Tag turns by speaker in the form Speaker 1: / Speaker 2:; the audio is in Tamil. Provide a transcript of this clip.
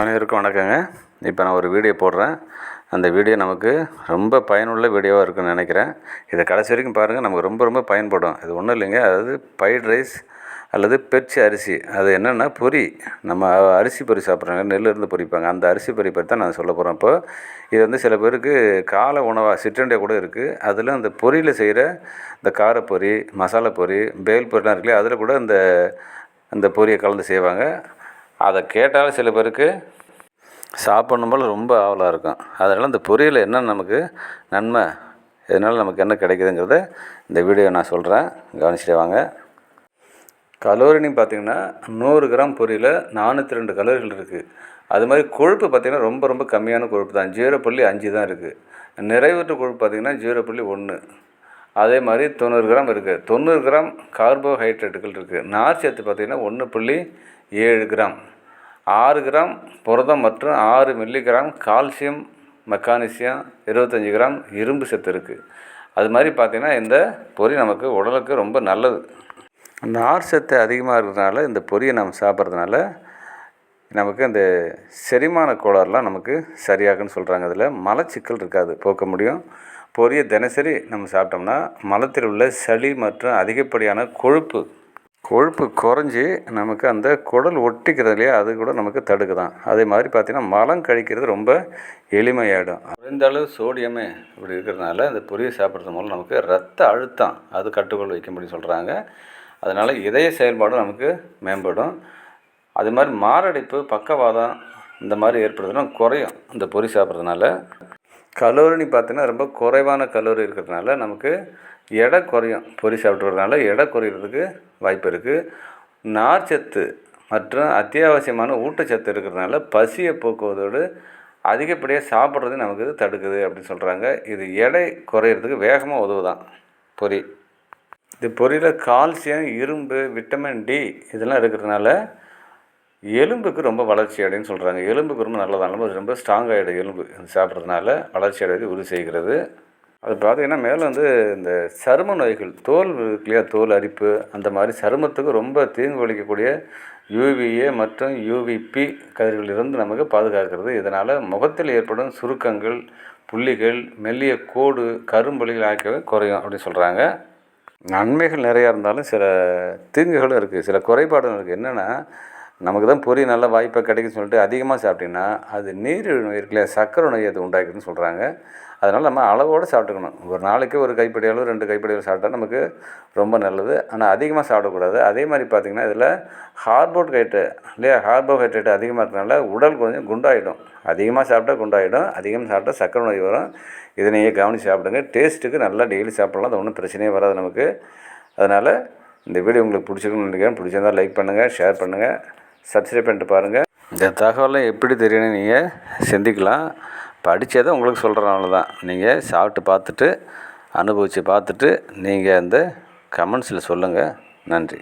Speaker 1: அனைவருக்கும் வணக்கங்க. இப்போ நான் ஒரு வீடியோ போடுறேன். அந்த வீடியோ நமக்கு ரொம்ப பயனுள்ள வீடியோவாக இருக்குன்னு நினைக்கிறேன். இதை கடைசி வரைக்கும் பாருங்கள் நமக்கு ரொம்ப ரொம்ப பயன்படும். இது ஒன்றும் இல்லைங்க. அதாவது ஃப்ரைட் ரைஸ் அல்லது பெர்ச்சி அரிசி. அது என்னென்னா பொரி நம்ம அரிசி பொரி சாப்பிட்றாங்க நெல்லிருந்து இருந்து பொரிப்பாங்க அந்த அரிசி பொரி பற்றி தான் நான் சொல்ல போகிறேன் இப்போ. இது வந்து சில பேருக்கு காலை உணவாக சிற்றண்டியாக கூட இருக்குது அதில் அந்த பொரியில் செய்கிற இந்த காரப்பொரி மசாலா பொரி பேல் பொரிலாம் இருக்குல்லையா அதில் கூட இந்த இந்த பொரியை கலந்து செய்வாங்க. அதை கேட்டாலும் சில பேருக்கு சாப்பிடணும் போல் ரொம்ப ஆவலாக இருக்கும். அதனால் இந்த பொரியல் என்ன நமக்கு நன்மை இதனால் நமக்கு என்ன கிடைக்குதுங்கிறத இந்த வீடியோ நான் சொல்கிறேன் கவனிச்சுட்டு வாங்க. கலோரின்னு பார்த்தீங்கன்னா நூறு கிராம் பொரியில் நானூற்றி ரெண்டு கலோரிகள் இருக்குது அது மாதிரி கொழுப்பு பார்த்திங்கன்னா ரொம்ப ரொம்ப கம்மியான கொழுப்பு தான். ஜீரோ புள்ளி அஞ்சு தான் இருக்குது நிறைவேற்று கொழுப்பு பார்த்திங்கன்னா ஜீரோ புள்ளி ஒன்று அதே மாதிரி தொண்ணூறு கிராம் இருக்குது தொண்ணூறு கிராம் கார்போஹைட்ரேட்டுகள் இருக்குது நார் சேர்த்து பார்த்திங்கன்னா ஒன்று புள்ளி ஏழு கிராம். ஆறு கிராம் புரதம் மற்றும் ஆறு மில்லிகிராம் கால்சியம் மெக்கானிசியம் இருபத்தஞ்சி கிராம் இரும்பு சத்து இருக்குது அது மாதிரி பார்த்திங்கன்னா இந்த பொரி நமக்கு உடலுக்கு ரொம்ப நல்லது. நார் சத்து அதிகமாக இருக்கிறதுனால இந்த பொரியை நம்ம சாப்பிட்றதுனால நமக்கு அந்த செரிமான கோளாறுலாம் நமக்கு சரியாகுன்னு சொல்கிறாங்க அதில் மலச்சிக்கல் இருக்காது போக்க முடியும். பொரியை தினசரி நம்ம சாப்பிட்டோம்னா மலத்தில் உள்ள சளி மற்றும் அதிகப்படியான கொழுப்பு கொழுப்பு குறைஞ்சி நமக்கு அந்த குடல் ஒட்டிக்கிறது இல்லையா அது கூட நமக்கு தடுக்குதான். அதே மாதிரி பார்த்திங்கன்னா மலம் கழிக்கிறது ரொம்ப எளிமையாகிடும் குறைந்த அளவு சோடியமே இப்படி இருக்கிறதுனால இந்த பொரிய சாப்பிட்றது மூலம் நமக்கு ரத்த அழுத்தம் அது கட்டுக்கொள் வைக்க முடியும் சொல்கிறாங்க அதனால் இதய செயல்பாடும் நமக்கு மேம்படும். அது மாதிரி மாரடைப்பு பக்கவாதம் இந்த மாதிரி ஏற்படுதுன்னா குறையும் இந்த பொரி சாப்பிட்றதுனால. கலோரின்னு பார்த்தீங்கன்னா ரொம்ப குறைவான கலோரி இருக்கிறதுனால நமக்கு எடை குறையும். பொரி சாப்பிட்றதுனால எடை குறையிறதுக்கு வாய்ப்பு இருக்குது நார்ச்சத்து மற்றும் அத்தியாவசியமான ஊட்டச்சத்து இருக்கிறதுனால பசியை போக்குவதோடு அதிகப்படியாக சாப்பிட்றது நமக்கு தடுக்குது அப்படின்னு சொல்கிறாங்க இது எடை குறையிறதுக்கு வேகமாக உதவுதான். பொரி இது பொரியில் கால்சியம் இரும்பு விட்டமின் டி இதெல்லாம் இருக்கிறதுனால எலும்புக்கு ரொம்ப வளர்ச்சி அடைன்னு சொல்கிறாங்க எலும்புக்கு ரொம்ப நல்லதான ரொம்ப ஸ்ட்ராங் ஆகிடும் எலும்பு. சாப்பிட்றதுனால வளர்ச்சி அடைவது உறுதி செய்கிறது. அது பார்த்திங்கன்னா மேலே வந்து இந்த சரும நோய்கள் தோல் இல்லையா? தோல் அரிப்பு அந்த மாதிரி சருமத்துக்கு ரொம்ப தீங்கு விளைக்கக்கூடிய யூவிஏ மற்றும் யூவிபி கதிர்களிலிருந்து நமக்கு பாதுகாக்கிறது. இதனால் முகத்தில் ஏற்படும் சுருக்கங்கள் புள்ளிகள் மெல்லிய கோடு கரும்புலிகள் ஆகியவை குறையும் அப்படின்னு சொல்கிறாங்க நன்மைகள் நிறையா இருந்தாலும் சில தீங்குகளும் இருக்குது சில குறைபாடுகள் இருக்குது என்னென்னா நமக்கு தான் பொரி நல்ல வாய்ப்பாக கிடைக்குன்னு சொல்லிட்டு அதிகமாக சாப்பிட்டிங்கன்னா அது நீரிழிவு நோய் இருக்குல்ல சக்கரை நோய் அது உண்டாக்குதுன்னு சொல்கிறாங்க அதனால் நம்ம அளவோடு சாப்பிட்டுக்கணும். ஒரு நாளைக்கு ஒரு கைப்படி அளவு ரெண்டு கைப்பிடி அளவு சாப்பிட்டா நமக்கு ரொம்ப நல்லது. ஆனால் அதிகமாக சாப்பிடக்கூடாது. அதே மாதிரி பார்த்திங்கன்னா இதில் ஹார்போஹைட்ரேட்டு இல்லையா? ஹார்போஹைட்ரேட் அதிகமாக இருக்கிறனால உடல் கொஞ்சம் குண்டாயிடும். அதிகமாக சாப்பிட்டா குண்டாயிடும். அதிகமாக சாப்பிட்டா சக்கரை நோய் வரும். இதை நீங்கள் கவனித்து சாப்பிடுங்க. டேஸ்ட்டுக்கு நல்லா டெய்லி சாப்பிட்லாம். அது ஒன்றும் பிரச்சனையே வராது நமக்கு. அதனால் இந்த வீடியோ உங்களுக்கு பிடிச்சிருக்குன்னு நினைக்கிறேன். பிடிச்சிருந்தால் லைக் பண்ணுங்கள் ஷேர் பண்ணுங்கள் சப்ஸ்கிரைப் பண்ணிட்டு பாருங்கள் இந்த தகவலை எப்படி தெரியும்னு நீங்கள் சிந்திக்கலாம். படித்ததை உங்களுக்கு சொல்கிறனால அவ்வளோதான் நீங்கள் சாப்பிட்டு பார்த்துட்டு அனுபவித்து பார்த்துட்டு நீங்கள் அந்த கமெண்ட்ஸில் சொல்லுங்கள் நன்றி.